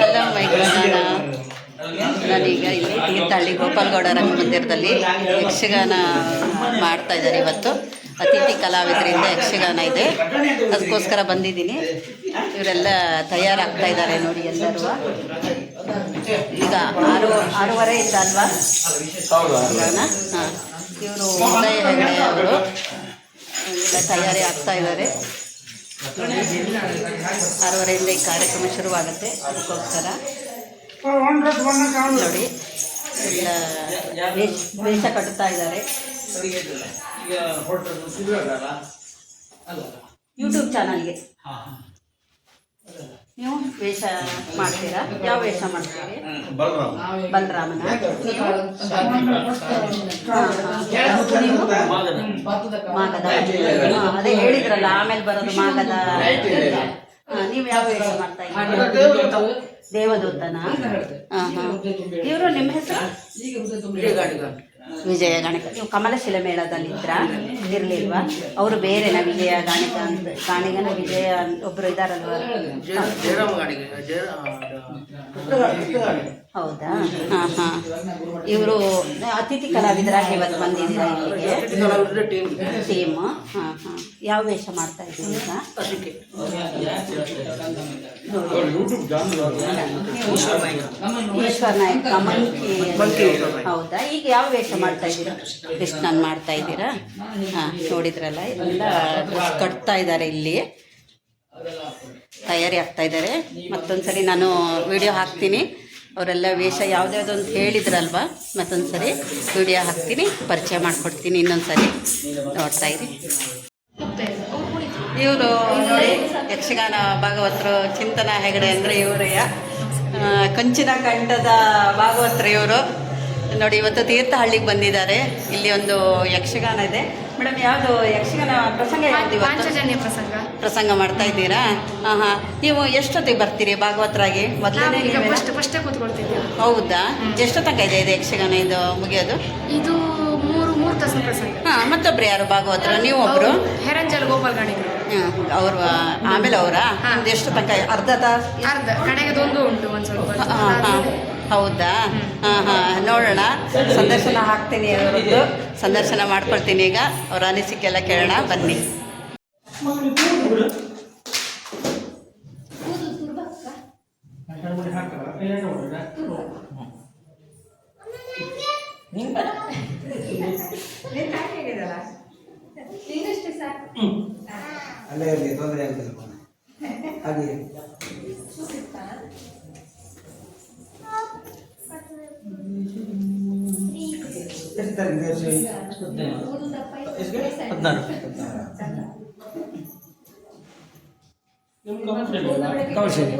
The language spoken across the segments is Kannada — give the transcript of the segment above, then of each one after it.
ಹಲೋ ಮೈಗಳನ್ನ ನಾನೀಗ ಇಲ್ಲಿ ತೀರ್ಥಹಳ್ಳಿ ಗೋಪಾಲ್ಗೌಡ ರಂಗ ಮಂದಿರದಲ್ಲಿ ಯಕ್ಷಗಾನ ಮಾಡ್ತಾ ಇದ್ದಾರೆ ಇವತ್ತು. ಅತಿಥಿ ಕಲಾವಿದರಿಂದ ಯಕ್ಷಗಾನ ಇದೆ. ಅದಕ್ಕೋಸ್ಕರ ಬಂದಿದ್ದೀನಿ. ಇವರೆಲ್ಲ ತಯಾರಾಗ್ತಾ ಇದ್ದಾರೆ ನೋಡಿ ಎಲ್ಲರೂ. ಈಗ ಆರು ಆರೂವರೆ ಇಂದ ಅಲ್ವಾ? ಹಾಂ. ಇವರು ಉದಯ ಹೆಗಡೆ ಅವರು. ಎಲ್ಲ ತಯಾರಿ ಆಗ್ತಾ ಇದ್ದಾರೆ. ಆರೂವರೆಯಿಂದ ಈ ಕಾರ್ಯಕ್ರಮ ಶುರುವಾಗುತ್ತೆ. ಅದಕ್ಕೋಸ್ಕರ ನೋಡಿ ಎಲ್ಲ ವೇಷ ವೇಷ ಕಟ್ಟುತ್ತಾ ಇದ್ದಾರೆ. ಯೂಟ್ಯೂಬ್ ಚಾನಲ್ಗೆ ನೀವು ವೇಷ ಮಾಡ್ತೀರಾ? ಯಾವ ವೇಷ ಮಾಡ್ತೀರಿ? ಬಲರಾಮನ. ನೀವು ಮಾಗದ. ಅದೇ ಹೇಳಿದ್ರಲ್ಲ ಆಮೇಲೆ ಬರೋದು ಮಾಗದ. ಹಾ, ನೀವು ಯಾವ ವೇಷ ಮಾಡ್ತಾ ಇದ್ದೀರಾ? ದೇವದೂತನ? ಹಾಂ ಹಾಂ. ಇವರು ನಿಮ್ಮ ಹೆಸರು? ವಿಜಯ ಗಾಣಿಕ. ನೀವು ಕಮಲಶಿಲೆ ಮೇಳದಲ್ಲಿ ಇರಲಿಲ್ವಾ? ಅವರು ಬೇರೆನಾ ವಿಜಯ ಗಾಣಿಕ ಅಂತ ಗಾಣಿಗನ ವಿಜಯ ಅಂತ ಒಬ್ರು ಹೌದಾ? ಹಾಂ ಹಾಂ. ಇವರು ಅತಿಥಿ ಕಲಾವಿದರಾಗಿ ಇವತ್ತು ಬಂದಿದ್ದೀರಾ ಇಲ್ಲಿಗೆ? ಟೀಮ್ ಹಾಂ ಹಾಂ. ಯಾವ ವೇಷ ಮಾಡ್ತಾ ಇದ್ದೀರಿ ಈಗ? ಈಶ್ವರ ನಾಯಕ್ ಮಂಕಿ ಹೌದಾ? ಈಗ ಯಾವ ವೇಷ ಮಾಡ್ತಾ ಇದ್ದೀರಾ? ಕೃಷ್ಣನ್ ಮಾಡ್ತಾ ಇದ್ದೀರಾ? ಹಾಂ ನೋಡಿದ್ರಲ್ಲ ಡ್ರೆಸ್ ಕಟ್ತಾ ಇದ್ದಾರೆ ಇಲ್ಲಿ. ತಯಾರಿ ಆಗ್ತಾ ಇದ್ದಾರೆ. ಮತ್ತೊಂದ್ಸರಿ ನಾನು ವಿಡಿಯೋ ಹಾಕ್ತೀನಿ. ಅವರೆಲ್ಲ ವೇಷ ಯಾವುದ್ಯಾವ್ದು ಅಂತ ಹೇಳಿದ್ರಲ್ವಾ? ಮತ್ತೊಂದ್ಸರಿ ವಿಡಿಯೋ ಹಾಕ್ತೀನಿ. ಪರಿಚಯ ಮಾಡಿಕೊಡ್ತೀನಿ ಇನ್ನೊಂದ್ಸರಿ. ನೋಡ್ತಾ ಇರಿ. ಇವರು ನೋಡಿ, ಯಕ್ಷಗಾನ ಭಾಗವತರು ಚಿಂತನ ಹೆಗಡೆ ಅಂದರೆ ಇವರಯ್ಯ ಕಂಚಿನ ಕಂಠದ ಭಾಗವತರು ಇವರು. ನೋಡಿ ಇವತ್ತು ತೀರ್ಥಹಳ್ಳಿಗೆ ಬಂದಿದ್ದಾರೆ. ಇಲ್ಲಿ ಒಂದು ಯಕ್ಷಗಾನ ಇದೆ. ಮೇಡಮ್ ಯಾವುದು ಯಕ್ಷಗಾನ ಪ್ರಸಂಗ ಪಾಂಚಜನ್ಯ ಪ್ರಸಂಗ. ಪ್ರಸಂಗ ಮಾಡ್ತಾ ಇದ್ದೀರಾ? ಹಾಂ ಹಾಂ ನೀವು ಎಷ್ಟೊತ್ತಿಗೆ ಬರ್ತೀರಿ ಭಾಗವತರಾಗಿ? ಮೊದಲನೇ ಫಸ್ಟ್ ಫಸ್ಟೇ ಹೌದಾ? ಎಷ್ಟು ತನಕ ಇದೆ ಇದು ಯಕ್ಷಗಾನ ಇದು ಮುಗಿಯೋದು? ಇದು ಮೂರು ಮೂರು ತಾಸು ಪ್ರಸಂಗ. ಹಾಂ ಮತ್ತೊಬ್ರು ಯಾರು ಭಾಗವತರ? ನೀವು ಒಬ್ಬರು ಅವ್ರು ಹೆರಂಜಲ್ ಗೋಪಾಲ್ ಗಾಣಿಗರು ಅವರು ಆಮೇಲೆ ಅವರ? ಎಷ್ಟು ತನಕ? ಅರ್ಧ ತಾಸು ಅರ್ಧ. ಕಡೆಗೆ ಒಂದು ಉಂಟು ಒಂದು ಸ್ವಲ್ಪ. ಹಾಂ ಹಾಂ. ಹೌದಾ? ಹಾಂ ಹಾಂ ನೋಡೋಣ. ಸಂದರ್ಶನ ಹಾಕ್ತೀನಿ ಅವರದ್ದು. ಸಂದರ್ಶನ ಮಾಡ್ಕೊಳ್ತೀನಿ ಈಗ. ಅವ್ರ ಅನಿಸಿಕೆ ಎಲ್ಲ ಕೇಳೋಣ. ಬನ್ನಿ. ಅಲ್ಲೇ ಇರಲಿ ತೊಂದರೆ ಆಗ್ತಿಲ್ಲ ಹಾಗೆ. ಎಷ್ಟು ತಾರೀಕು ದೇವಸ್ಥಾನ ಹದಿನಾರು ಕೌಶಲ್ಯ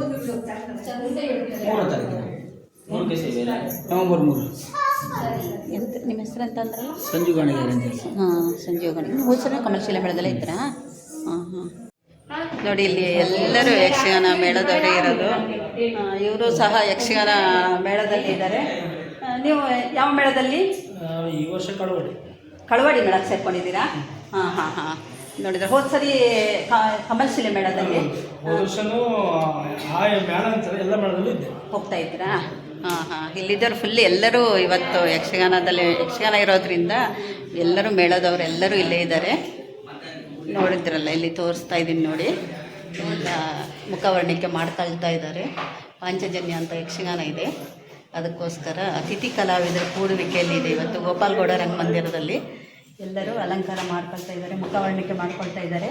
ಮೂರು ತಾರೀಕು ನವೆಂಬರ್ ಮೂರು ಎಂತ ನಿಮ್ಮ ಹೆಸರು ಅಂತ ಅಂದ್ರಲ್ಲ ಸಂಜು ಗಾಣಿಗಾರ ಅಂತ ಹಾಂ ಸಂಜೀವ್ ಗಣಿ ನೀವು ಹೋದ್ಸಲ ಕಮರ್ಷಿಯಲ್ ಮೇಳದಲ್ಲೇ ಇದ್ದೀರಾ ಹಾಂ ಹಾಂ ನೋಡಿ ಇಲ್ಲಿ ಎಲ್ಲರೂ ಯಕ್ಷಗಾನ ಮೇಳದವರೇ ಇರೋದು ಇವರು ಸಹ ಯಕ್ಷಗಾನ ಮೇಳದಲ್ಲಿ ಇದ್ದಾರೆ ನೀವು ಯಾವ ಮೇಳದಲ್ಲಿ? ಈ ವರ್ಷ ಕಳವಡಿ ಕಳವಾಡಿ ಮೇಳಕ್ಕೆ ಸೇರ್ಕೊಂಡಿದ್ದೀರಾ? ಹಾಂ ಹಾಂ ಹಾಂ. ನೋಡಿದ್ರೆ ಹೋದ ಸರಿ ಕಮಲ್ಶಿಲೆ ಮೇಳದಲ್ಲಿ. ವರ್ಷನೂ ಆ ಮೇಳ ಅಂತಾರೆ ಎಲ್ಲ ಮೇಳದಲ್ಲೂ ಇದ್ದೆ. ಹೋಗ್ತಾ ಇದ್ದೀರಾ? ಹಾಂ ಹಾಂ. ಇಲ್ಲಿದ್ದವ್ರು ಫುಲ್ ಎಲ್ಲರೂ ಇವತ್ತು ಯಕ್ಷಗಾನದಲ್ಲಿ ಯಕ್ಷಗಾನ ಇರೋದ್ರಿಂದ ಎಲ್ಲರೂ ಮೇಳದವ್ರು ಎಲ್ಲರೂ ಇಲ್ಲೇ ಇದ್ದಾರೆ. ನೋಡಿದ್ರಲ್ಲ ಇಲ್ಲಿ ತೋರಿಸ್ತಾ ಇದ್ದೀನಿ ನೋಡಿ. ಮುಖವರ್ಣಿಕೆ ಮಾಡ್ತಾ ಇದ್ದಾರೆ. ಪಾಂಚಜನ್ಯ ಅಂತ ಯಕ್ಷಗಾನ ಇದೆ. ಅದಕ್ಕೋಸ್ಕರ ಅತಿಥಿ ಕಲಾವಿದರ ಕೂಡುವಿಕೆಯಲ್ಲಿ ಇದೆ. ಇವತ್ತು ಗೋಪಾಲ್ಗೌಡ ರಂಗಮಂದಿರದಲ್ಲಿ ಎಲ್ಲರೂ ಅಲಂಕಾರ ಮಾಡ್ಕೊಳ್ತಾ ಇದ್ದಾರೆ, ಮುಖವರ್ಣಿಕೆ ಮಾಡ್ಕೊಳ್ತಾ ಇದ್ದಾರೆ.